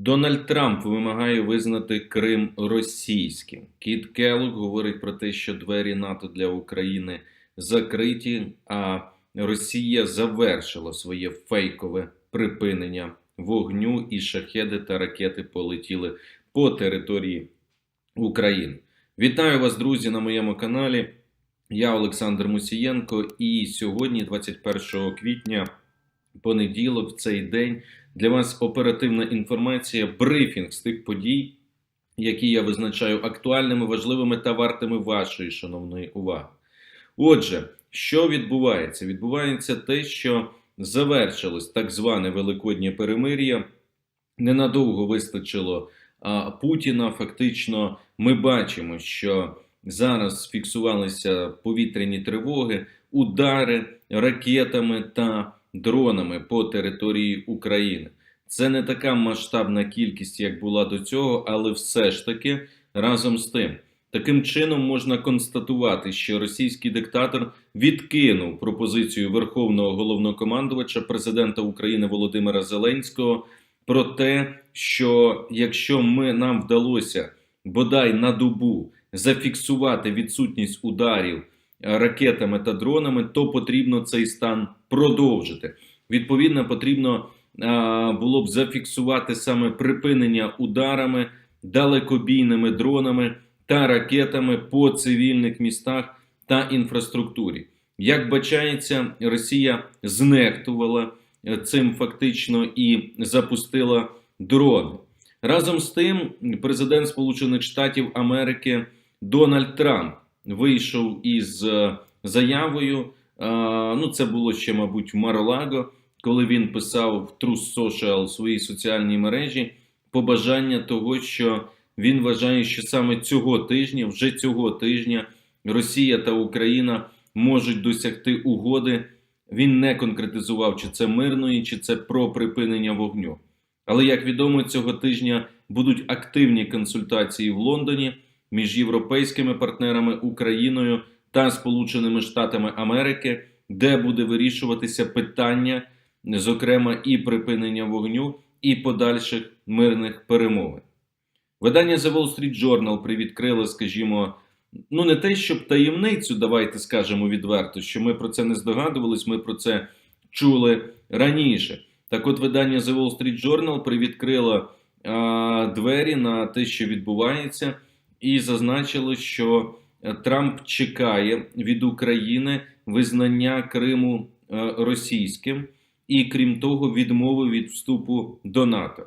Дональд Трамп вимагає визнати Крим російським. Кіт Келлог говорить про те, що двері НАТО для України закриті, а Росія завершила своє фейкове припинення вогню, і шахеди та ракети полетіли по території України. Вітаю вас, друзі, на моєму каналі. Я Олександр Мусієнко, і сьогодні, 21 квітня, понеділок, в цей день, для вас оперативна інформація, брифінг з тих подій, які я визначаю актуальними, важливими та вартими вашої шановної уваги. Отже, що відбувається? Відбувається те, що завершилось так зване Великоднє перемир'я. Ненадовго вистачило а, Путіна. Фактично, ми бачимо, що зараз фіксувалися повітряні тривоги, удари ракетами та дронами по території України. Це не така масштабна кількість, як була до цього, але все ж таки разом з тим. Таким чином можна констатувати, що російський диктатор відкинув пропозицію Верховного головнокомандувача президента України Володимира Зеленського про те, що якщо ми нам вдалося бодай на добу зафіксувати відсутність ударів ракетами та дронами, то потрібно цей стан продовжити. Відповідно, потрібно було б зафіксувати саме припинення ударами, далекобійними дронами та ракетами по цивільних містах та інфраструктурі. Як бачається, Росія знехтувала цим фактично і запустила дрони. Разом з тим, президент Сполучених Штатів Америки Дональд Трамп вийшов із заявою. Ну, це було ще, мабуть, в Маролаго, коли він писав в True Social своїй соціальній мережі побажання того, що він вважає, що саме цього тижня, вже цього тижня, Росія та Україна можуть досягти угоди. Він не конкретизував, чи це мирної, чи це про припинення вогню. Але як відомо, цього тижня будуть активні консультації в Лондоні між європейськими партнерами Україною та Сполученими Штатами Америки, де буде вирішуватися питання, зокрема, і припинення вогню, і подальших мирних перемовин. Видання The Wall Street Journal привідкрило, скажімо, ну не те, щоб таємницю, давайте скажемо відверто, що ми про це не здогадувались, ми про це чули раніше. Так от видання The Wall Street Journal привідкрило а, двері на те, що відбувається, і зазначило, що Трамп чекає від України визнання Криму російським, і крім того, відмови від вступу до НАТО.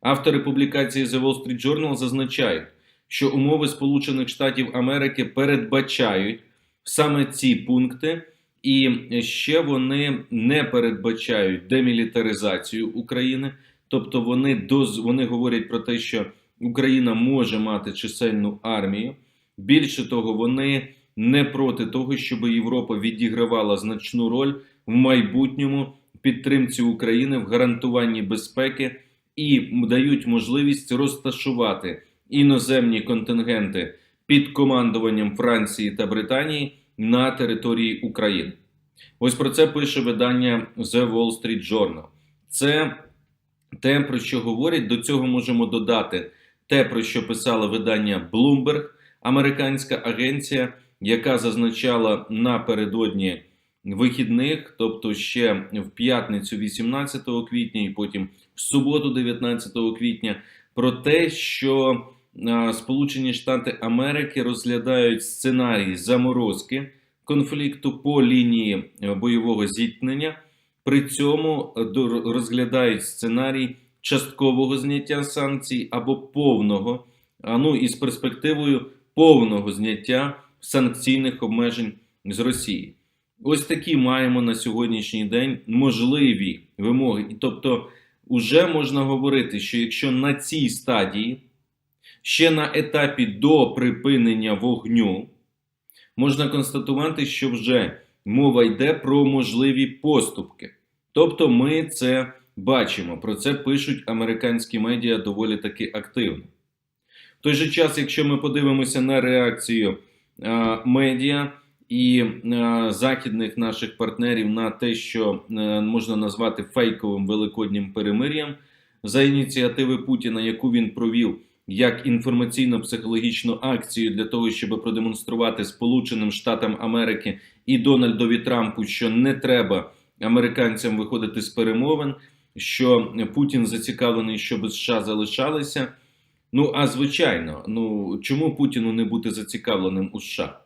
Автори публікації The Wall Street Journal зазначають, що умови Сполучених Штатів Америки передбачають саме ці пункти, і ще вони не передбачають демілітаризацію України, тобто вони доз, вони говорять про те, що Україна може мати чисельну армію. Більше того, вони не проти того, щоб Європа відігравала значну роль в майбутньому підтримці України в гарантуванні безпеки і дають можливість розташувати іноземні контингенти під командуванням Франції та Британії на території України. Ось про це пише видання The Wall Street Journal. Це те, про що говорять. До цього можемо додати те, про що писало видання Bloomberg, американська агенція, яка зазначала напередодні вихідних, тобто ще в п'ятницю, 18 квітня, і потім в суботу, 19 квітня, про те, що Сполучені Штати Америки розглядають сценарій заморозки конфлікту по лінії бойового зіткнення. При цьому розглядають сценарій часткового зняття санкцій або повного, а ну і з перспективою повного зняття санкційних обмежень з Росії. Ось такі маємо на сьогоднішній день можливі вимоги. І тобто, вже можна говорити, що якщо на цій стадії, ще на етапі до припинення вогню, можна констатувати, що вже мова йде про можливі поступки. Тобто, ми це бачимо, про це пишуть американські медіа доволі таки активно. В той же час, якщо ми подивимося на реакцію а, медіа, і е, західних наших партнерів на те, що е, можна назвати фейковим великоднім перемир'ям, за ініціативи Путіна, яку він провів як інформаційно-психологічну акцію для того, щоб продемонструвати Сполученим Штатам Америки і Дональдові Трампу, що не треба американцям виходити з перемовин, що Путін зацікавлений, щоб США залишалися. Ну а звичайно, ну чому Путіну не бути зацікавленим у США?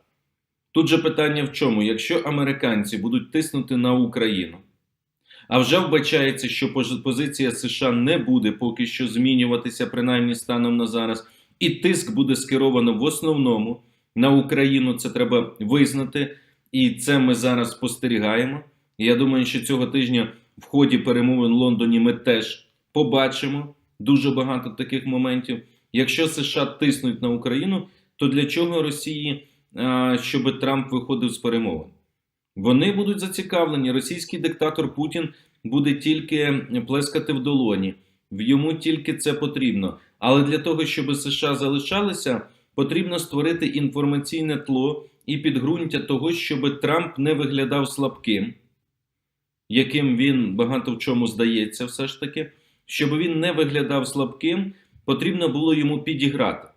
Тут же питання в чому? Якщо американці будуть тиснути на Україну, а вже вбачається, що позиція США не буде поки що змінюватися, принаймні станом на зараз, і тиск буде скеровано в основному на Україну. Це треба визнати, і це ми зараз спостерігаємо. Я думаю, що цього тижня в ході перемовин в Лондоні ми теж побачимо дуже багато таких моментів. Якщо США тиснуть на Україну, то для чого Росії, щоб Трамп виходив з перемовин? Вони будуть зацікавлені. Російський диктатор Путін буде тільки плескати в долоні. Йому тільки це потрібно. Але для того, щоб США залишалися, потрібно створити інформаційне тло і підґрунтя того, щоб Трамп не виглядав слабким, яким він багато в чому здається, все ж таки. Щоб він не виглядав слабким, потрібно було йому підіграти.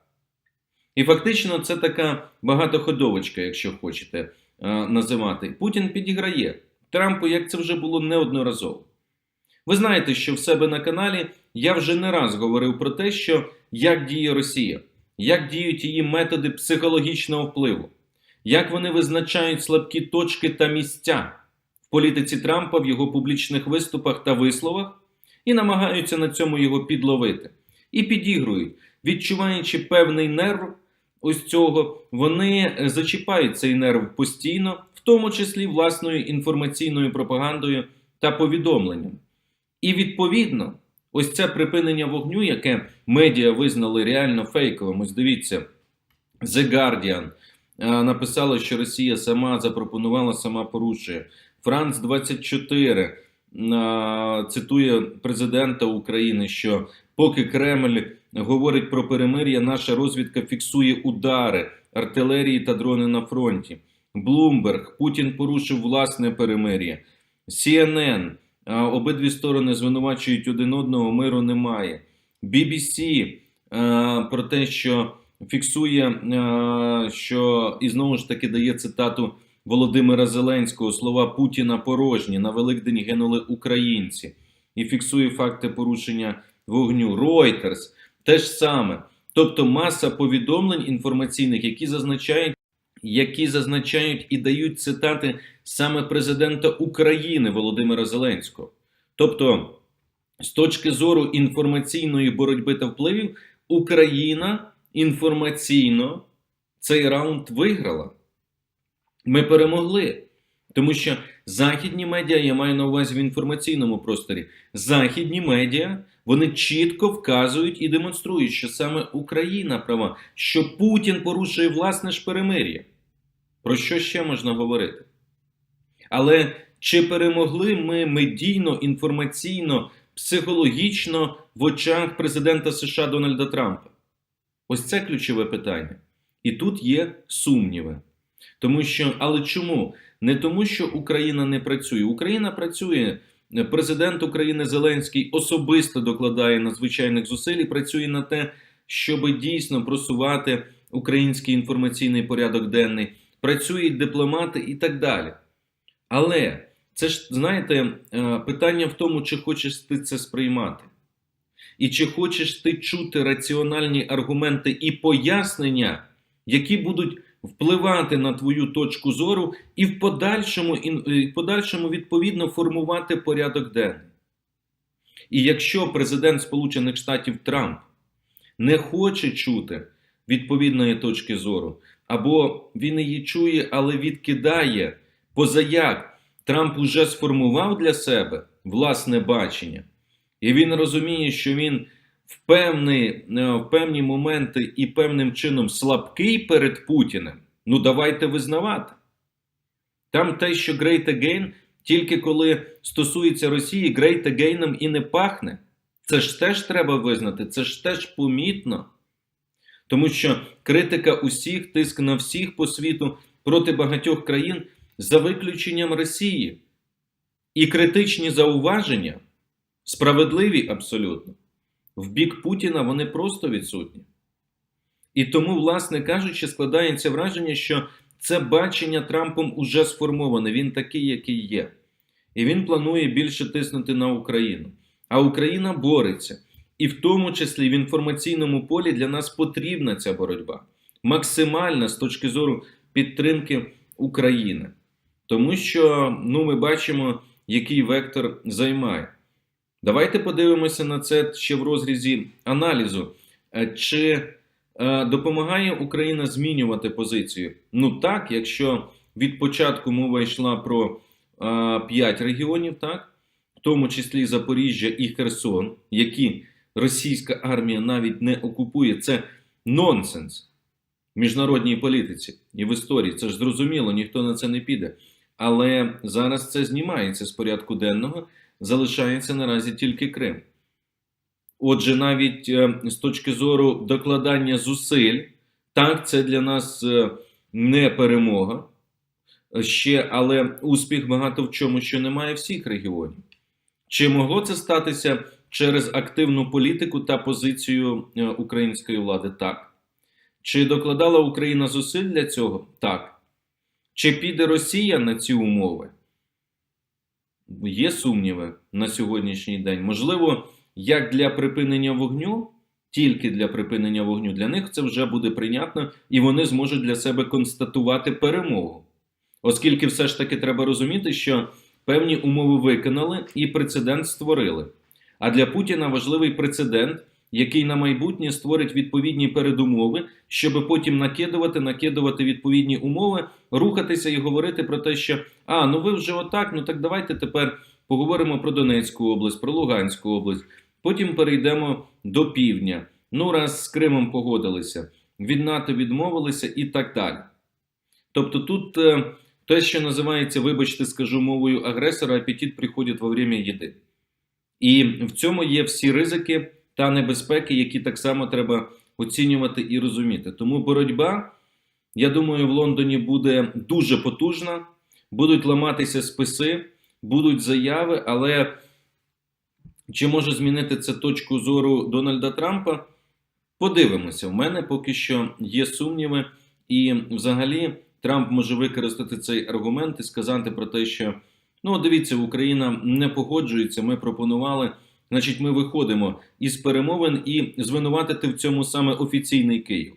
І фактично це така багатоходовочка, якщо хочете е, називати. Путін підіграє Трампу, як це вже було неодноразово. Ви знаєте, що в себе на каналі я вже не раз говорив про те, що як діє Росія, як діють її методи психологічного впливу, як вони визначають слабкі точки та місця політиці Трампа в його публічних виступах та висловах, і намагаються на цьому його підловити. І підігрують, відчуваючи певний нерв ось цього, вони е, зачіпають цей нерв постійно, в тому числі власною інформаційною пропагандою та повідомленням. І відповідно, ось це припинення вогню, яке медіа визнали реально фейковим. Ось дивіться, The Guardian е, написала, що Росія сама запропонувала, сама порушує. Франц 24 е, цитує президента України, що поки Кремль говорить про перемир'я, наша розвідка фіксує удари артилерії та дрони на фронті. Блумберг, Путін порушив власне перемир'я. CNN, обидві сторони звинувачують один одного, миру немає. BBC про те, що фіксує, що і знову ж таки дає цитату Володимира Зеленського: слова Путіна порожні. На Великдень гинули українці. І фіксує факти порушення вогню. Reuters те ж саме. Тобто маса повідомлень інформаційних, які зазначають, які зазначають і дають цитати саме президента України Володимира Зеленського. Тобто, з точки зору інформаційної боротьби та впливів, Україна інформаційно цей раунд виграла. Ми перемогли. Тому що західні медіа, я маю на увазі в інформаційному просторі, західні медіа вони чітко вказують і демонструють, що саме Україна права, що Путін порушує власне ж перемир'я. Про що ще можна говорити? Але чи перемогли ми медійно, інформаційно, психологічно в очах президента США Дональда Трампа? Ось це ключове питання. І тут є сумніви. Тому що, але чому? Не тому, що Україна не працює. Україна працює. Президент України Зеленський особисто докладає надзвичайних зусиль і працює на те, щоб дійсно просувати український інформаційний порядок денний, працюють дипломати і так далі. Але це ж, знаєте, е, питання в тому, чи хочеш ти це сприймати. І чи хочеш ти чути раціональні аргументи і пояснення, які будуть впливати на твою точку зору і в подальшому, і в подальшому відповідно формувати порядок денний. І якщо президент Сполучених Штатів Трамп не хоче чути відповідної точки зору, або він її чує, але відкидає, позаяк Трамп уже сформував для себе власне бачення, і він розуміє, що він в, певні, в певні моменти і певним чином слабкий перед Путіним, ну давайте визнавати. Там те, що Great Again, тільки коли стосується Росії, Great Again і не пахне. Це ж теж треба визнати, це ж теж помітно. Тому що критика усіх, тиск на всіх по світу проти багатьох країн за виключенням Росії. І критичні зауваження справедливі абсолютно в бік Путіна вони просто відсутні. І тому, власне кажучи, складається враження, що це бачення Трампом уже сформоване. Він такий, який є. І він планує більше тиснути на Україну. А Україна бореться. І в тому числі в інформаційному полі для нас потрібна ця боротьба. Максимальна з точки зору підтримки України. Тому що ну, ми бачимо, який вектор займає. Давайте подивимося на це ще в розрізі аналізу. Е, Чи е, допомагає Україна змінювати позицію? Ну так, якщо від початку мова йшла про е, 5 регіонів, так, в тому числі Запоріжжя і Херсон, які російська армія навіть не окупує, це нонсенс в міжнародній політиці і в історії. Це ж зрозуміло, ніхто на це не піде. Але зараз це знімається з порядку денного, залишається наразі тільки Крим. Отже, навіть е, з точки зору докладання зусиль, так, це для нас е, не перемога е, ще, але успіх багато в чому, що немає всіх регіонів. Чи могло це статися через активну політику та позицію української влади? Так. Чи докладала Україна зусиль для цього? Так. Чи піде Росія на ці умови? Є сумніви на сьогоднішній день. Можливо, як для припинення вогню, тільки для припинення вогню, для них це вже буде прийнятно, і вони зможуть для себе констатувати перемогу. Оскільки все ж таки треба розуміти, що певні умови виконали і прецедент створили. А для Путіна важливий прецедент, який на майбутнє створить відповідні передумови, щоб потім накидувати, накидувати відповідні умови, рухатися і говорити про те, що а, ну ви вже отак, ну так давайте тепер поговоримо про Донецьку область, про Луганську область. Потім перейдемо до півдня. Ну, раз з Кримом погодилися, від НАТО відмовилися і так далі. Тобто тут е, те, що називається, вибачте, скажу мовою агресора, апетит приходить во время їди. І в цьому є всі ризики та небезпеки, які так само треба оцінювати і розуміти. Тому боротьба, я думаю, в Лондоні буде дуже потужна, будуть ламатися списи, будуть заяви, але чи може змінити це точку зору Дональда Трампа? Подивимося. У мене поки що є сумніви, і взагалі Трамп може використати цей аргумент і сказати про те, що ну дивіться, Україна не погоджується. Ми пропонували, значить, ми виходимо із перемовин і звинуватити в цьому саме офіційний Київ.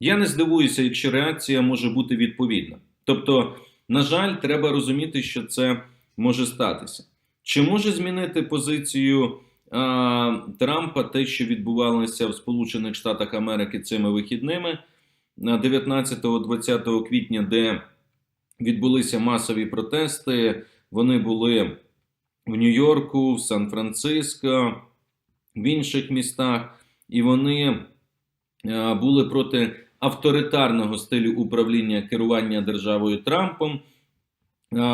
Я не здивуюся, якщо реакція може бути відповідна. Тобто, на жаль, треба розуміти, що це може статися. Чи може змінити позицію а, Трампа те, що відбувалося в Сполучених Штатах Америки цими вихідними 19-20 квітня, де відбулися масові протести? Вони були в Нью-Йорку, в Сан-Франциско, в інших містах, і вони були проти авторитарного стилю управління керування державою Трампом.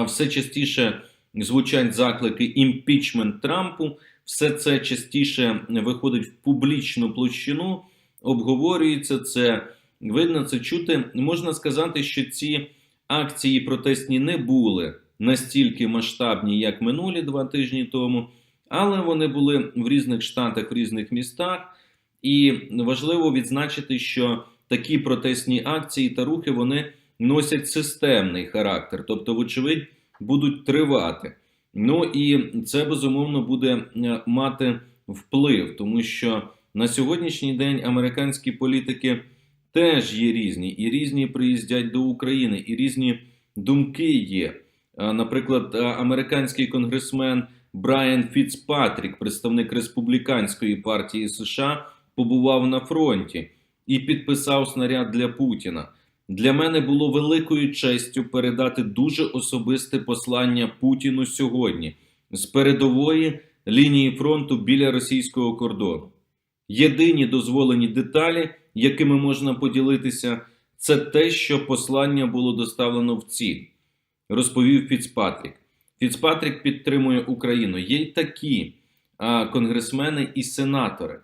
Все частіше звучать заклики імпічмент Трампу. Все це частіше виходить в публічну площину, обговорюється це, видно це чути. Можна сказати, що ці акції протестні не були настільки масштабні, як минулі два тижні тому, але вони були в різних штатах, в різних містах. І важливо відзначити, що такі протестні акції та рухи вони носять системний характер, тобто, вочевидь, будуть тривати. Ну і це безумовно буде е, мати вплив, тому що на сьогоднішній день американські політики теж є різні, і різні приїздять до України, і різні думки є. Е, Наприклад, е, американський конгресмен Брайан Фіцпатрік, представник республіканської партії США, побував на фронті і підписав снаряд для Путіна. Для мене було великою честю передати дуже особисте послання Путіну сьогодні з передової лінії фронту біля російського кордону. Єдині дозволені деталі, якими можна поділитися, це те, що послання було доставлено в ціль, розповів Фіцпатрік. Фіцпатрік підтримує Україну. Є й такі а, конгресмени і сенатори.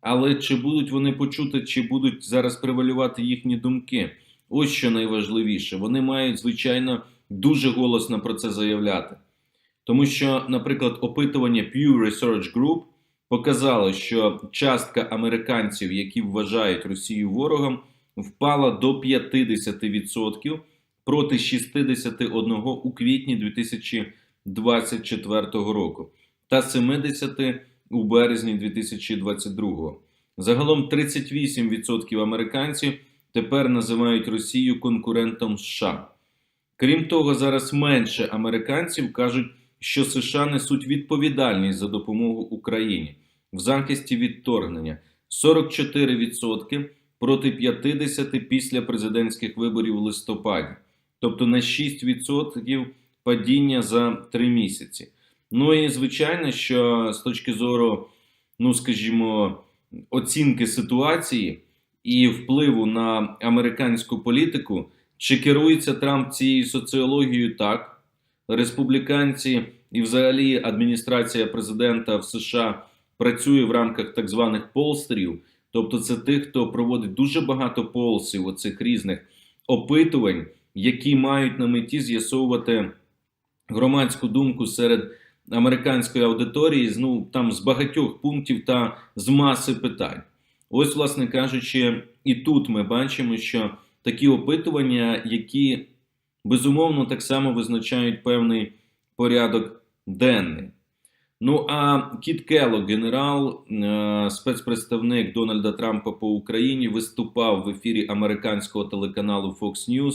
Але чи будуть вони почути, чи будуть зараз превалювати їхні думки? Ось що найважливіше. Вони мають, звичайно, дуже голосно про це заявляти. Тому що, наприклад, опитування Pew Research Group показало, що частка американців, які вважають Росію ворогом, впала до 50% проти 61 у квітні 2024 року та 70 у березні 2022. Загалом 38% американців тепер називають Росію конкурентом США. Крім того, зараз менше американців кажуть, що США несуть відповідальність за допомогу Україні в захисті відторгнення 44% проти 50% після президентських виборів в листопаді, тобто на 6% падіння за 3 місяці. Ну і звичайно, що з точки зору, ну скажімо, оцінки ситуації і впливу на американську політику, чи керується Трамп цією соціологією? Так, республіканці і, взагалі, адміністрація президента в США працює в рамках так званих полстерів, тобто це тих, хто проводить дуже багато полсів, оцих різних опитувань, які мають на меті з'ясовувати громадську думку серед американської аудиторії ну там з багатьох пунктів та з маси питань. Ось, власне кажучи, і тут ми бачимо, що такі опитування, які безумовно так само визначають певний порядок денний. Ну а Кіт Келлог, генерал, е, спецпредставник Дональда Трампа по Україні, виступав в ефірі американського телеканалу Fox News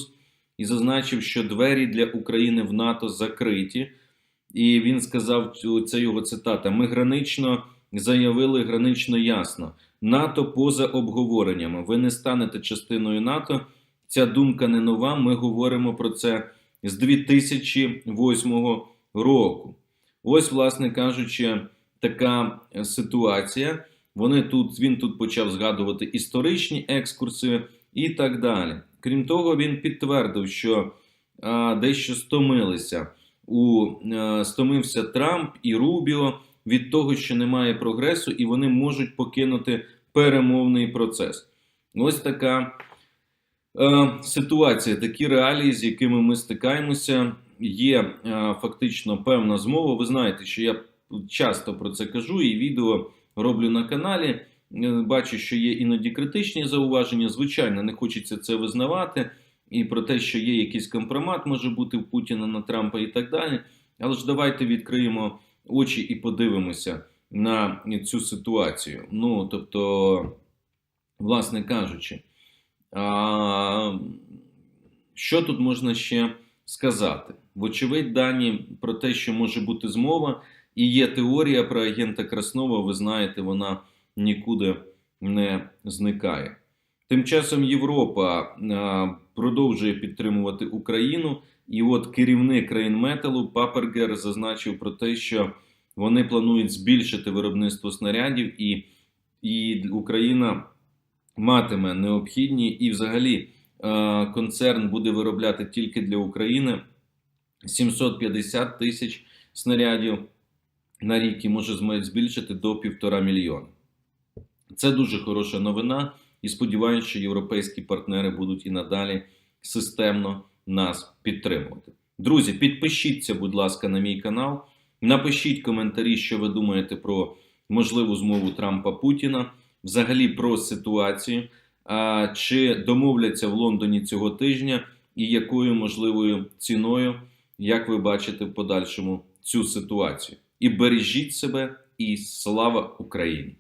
і зазначив, що двері для України в НАТО закриті. І він сказав це його цитата: Ми гранично заявили гранично ясно. НАТО поза обговореннями. Ви не станете частиною НАТО. Ця думка не нова. Ми говоримо про це з 2008 року. Ось, власне кажучи, така ситуація. Вони тут він тут почав згадувати історичні екскурси і так далі. Крім того, він підтвердив, що а, дещо стомилися. У а, стомився Трамп і Рубіо від того, що немає прогресу, і вони можуть покинути перемовний процес. Ось така е, ситуація, такі реалії, з якими ми стикаємося. Є е, фактично певна змова. Ви знаєте, що я часто про це кажу, і відео роблю на каналі. Е, Бачу, що є іноді критичні зауваження. Звичайно, не хочеться це визнавати. І про те, що є якийсь компромат, може бути в Путіна на Трампа і так далі. Але ж давайте відкриємо очі і подивимося на цю ситуацію. Ну, тобто, власне кажучи, а, що тут можна ще сказати? Вочевидь, дані про те, що може бути змова, і є теорія про агента Краснова, ви знаєте, вона нікуди не зникає. Тим часом Європа продовжує підтримувати Україну, і от керівник Рейнметалу Папергер зазначив про те, що вони планують збільшити виробництво снарядів, і, і Україна матиме необхідні, і взагалі концерн буде виробляти тільки для України 750 тисяч снарядів на рік і може збільшити до півтора мільйона. Це дуже хороша новина. І сподіваюся, що європейські партнери будуть і надалі системно нас підтримувати. Друзі, підпишіться, будь ласка, на мій канал. Напишіть коментарі, що ви думаєте про можливу змову Трампа Путіна, взагалі про ситуацію, а, чи домовляться в Лондоні цього тижня, і якою можливою ціною, як ви бачите в подальшому цю ситуацію. І бережіть себе, і слава Україні!